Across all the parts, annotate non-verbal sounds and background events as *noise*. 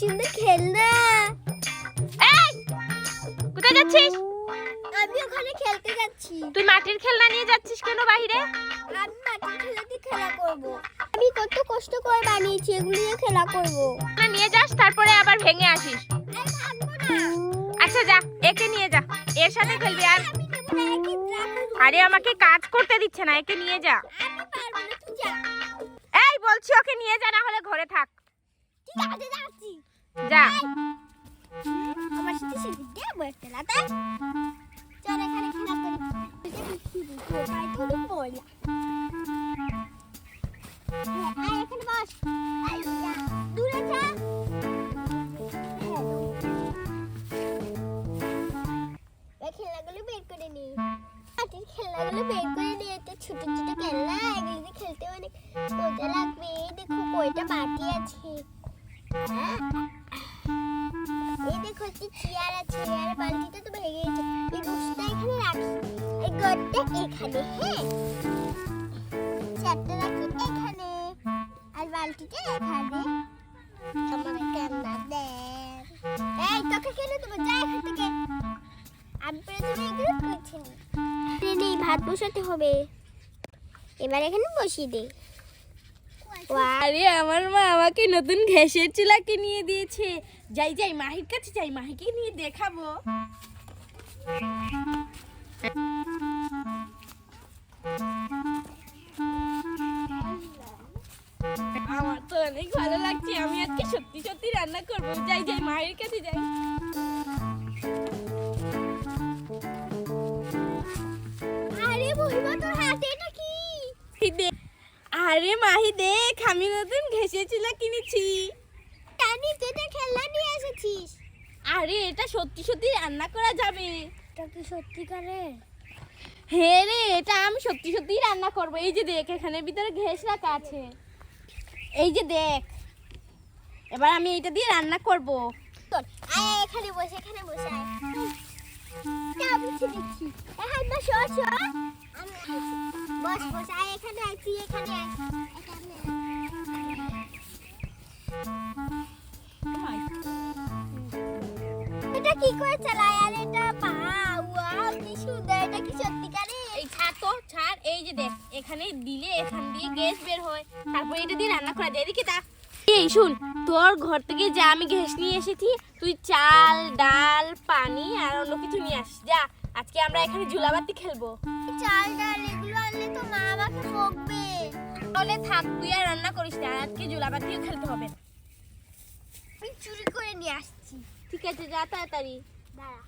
সুন্দর খেলনা এই কোথায় যাচ্ছিস? আমি ওখানে খেলতে যাচ্ছি। তুই মাটির খেলনা নিয়ে যাচ্ছিস কেন বাইরে? আমি মাটির খেলা দিয়ে খেলা করব। আমি কত কষ্ট করে বানিয়েছি এগুলো দিয়ে খেলা করব। না নিয়ে যাস তারপরে আবার ভেঙে আসিস। আচ্ছা যা একে নিয়ে যা এর সাথে খেলবি। আর আরে আমাকে কাজ করতে দিচ্ছে না একে নিয়ে যা। এই বলছি ওকে নিয়ে যা না হলে ঘরে থাক। ঠিক আছে যাচ্ছি। যা। হ্যাঁ, বের করে নি। মাটির বের করে নিয়ে ছোট ছোট খেলনা খেলতে অনেক মজা লাগবে। দেখো কয়টা বাটি আছে। হ্যাঁ? চেয়ার আছে বালতিটা তো ভেঙে গেছে। এই এখানে রাখি। এই এখানে হ্যাঁ? চেয়ারটা রাখি এখানে, আর বালতিটা এখানে। আমার কান্না দেন এই, তোকে কেন দেবো যা এখান থেকে? আমি প্রথমে এগুলো ভাত বসাতে হবে, এবার এখানে বসিয়ে দে। *laughs* আরে আমার মা আমাকে নতুন ঘ্যাসের চুলা কিনিয়ে দিয়েছে। যাই যাই মাহির কাছে যাই মাহিকে নিয়ে দেখাবো। আমার তো অনেক ভালো লাগছে আমি আজকে সত্যি সত্যি রান্না করব। যাই যাই মায়ের কাছে যাই। আরে মহিমা তোর হাতে এটা কি আরে মাহি দেখ আমি নতুন ঘেসে চুলা কিনেছি। টানি তুই তো খেলনা নিয়ে এসেছিস। আরে এটা সত্যি সত্যি রান্না করা যাবে। এটা কি সত্যিকারের হ্যাঁ রে এটা আমি সত্যি সত্যি রান্না করব। এই যে দেখ এখানে ভিতরে ঘেস রাখা আছে। এই যে দেখ এবার আমি এটা দিয়ে রান্না করব। এখানে বসে এখানে বসে দেখছি। হ্যাঁ বস বস বস বস, আয় এখানে, আয়, তুই এখানে আয়। ছাড় এই যে দেখ, এখানে দিলে এখান দিয়ে গ্যাস বের হয়। তারপর এটা দিয়ে রান্না করা তা। শুন, তোর ঘর থেকে যা আমি গ্যাস নিয়ে এসেছি, তুই চাল, ডাল, পানি কিছু নিয়ে আস যা আজকে আমরা এখানে ঝুলাবাতি খেলব। চাল ডাল এগুলো আনলে তো মা আমাকে বকবে। তাহলে থাক তুই আর রান্না করিস না আজকে ঝুলাবাতিও খেলতে হবে। আমি চুরি করে নিয়ে আসছি। ঠিক আছে যা তাড়াতাড়ি। দাঁড়া।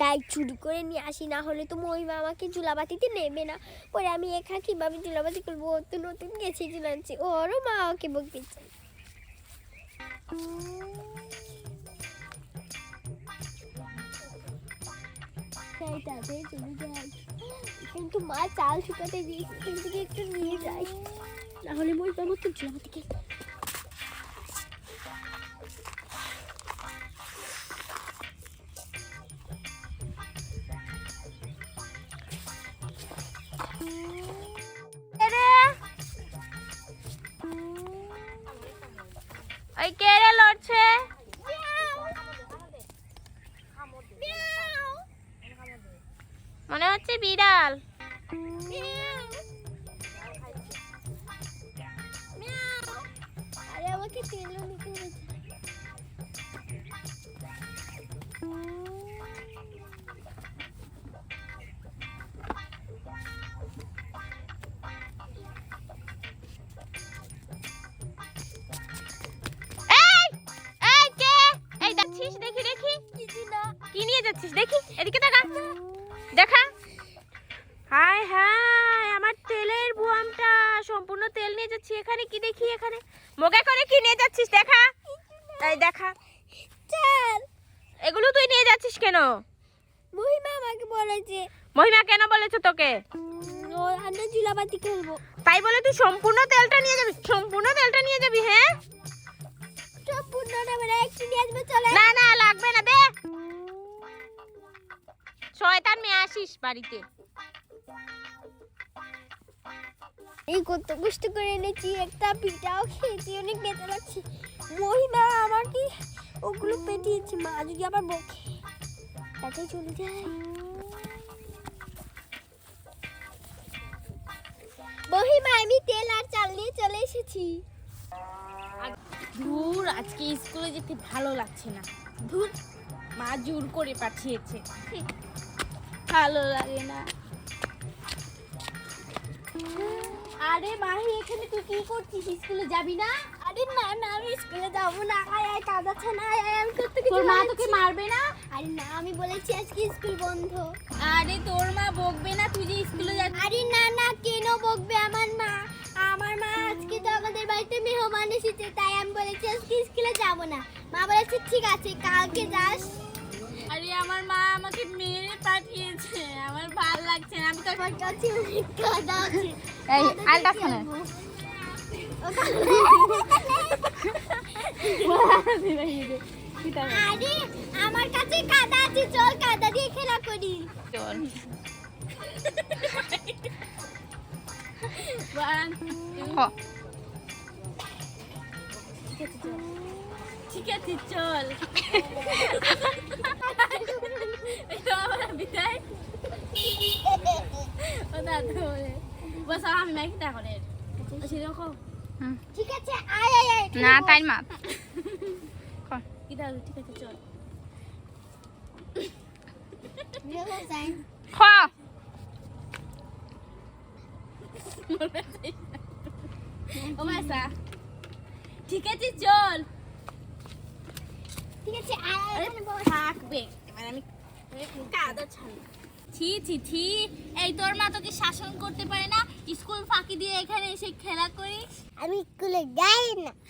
তাই চুরি করে নিয়ে আসি না হলে তো মহিমা আমাকে জুলাবাতিতে নেবে না। পরে আমি একা কীভাবে জুলাবাতি করব? ও তো নতুন গেছে জুলাচ্ছি ওরও মা ওকে বকতে তাই চলে যাই কিন্তু মা চাল শুকাতে দিয়েছে এখান থেকে একটু নিয়ে যাই না হলে মহিমা আমাকে জুলাবাতি খেলতে ওই কে লড়ছে? tal? হায় হায় আমার তেলের বুয়ামটা। সম্পূর্ণ তেল নিয়ে যাচ্ছি এখানে কি দেখি এখানে? মোগে করে কি নিয়ে যাচ্ছিস দেখা? এই দেখা। চাল। এগুলো তুই নিয়ে যাচ্ছিস কেন? মহিমা আমাকে বলেছে। মহিমা কেন বলেছে তোকে? আমরা জুলাবাতি খেলব। তাই বলে তুই সম্পূর্ণ তেলটা নিয়ে যাবি সম্পূর্ণ তেলটা নিয়ে যাবি হ্যাঁ? সম্পূর্ণ নেবে না একটু নিয়ে আসবে চলে না না লাগবে না দে। শয়তান মেয়ে আসিস বাড়িতে। এই কত কষ্ট করে এনেছি, একটা পিঠাও খেয়েছি, অনেক বেঁচে লাগছে। মহিমা আমার কি ওগুলো পেটিয়েছি, মা যদি আবার বকে, তাতে চলে যায়। মহিমা, আমি তেল আর চাল নিয়ে চলে এসেছি। ধুর, আজকে স্কুলে যেতে ভালো লাগছে না। ধুর, মা জোর করে পাঠিয়েছে। ভালো লাগে না। আরে মাহি এখানে তুই কি করছিস? স্কুলে যাবি না? আরে না না আমি স্কুলে যাব না। আয় আয় কাঁদাচ্ছে না আয় আয় আমি করতে কিছু তোর মা তোকে মারবে না? আরে না আমি বলেছি আজকে স্কুল বন্ধ। আরে তোর মা বকবে না তুই যে স্কুলে যাচ্ছিস আরে না না কেন বকবে আমার মা? আমার মা আজকে তো আমাদের বাড়িতে মেহমান এসেছে তাই আমি বলেছি আজকে স্কুলে যাব না। মা বলেছে ঠিক আছে কালকে যাস। আমার মা আমাকে মেরে পাঠিয়েছে। আমার ভালো লাগছে না। আমি তো আমার কাছে অনেক কাদা আছে। এই, আলটা আরে আমার কাছে কাদা আছে চল কাদা দিয়ে খেলা করি। চল। One, two. ঠিক আছে চল আমার বিদায়। ও দাদু বস আমি মাইক তা ঠিক আছে আয় আয় আয় না তাই মা কি দাদু ঠিক আছে চল। দেখো যাই। খ। ও মাসা ঠিক আছে চল। ঠিক আছে থাকবে। এবার আমি ছি ছি ছি। এই তোর মা তোকে শাসন করতে পারে না। স্কুল ফাঁকি দিয়ে এখানে এসে খেলা করিস। আমি স্কুলে যাই না। *laughs*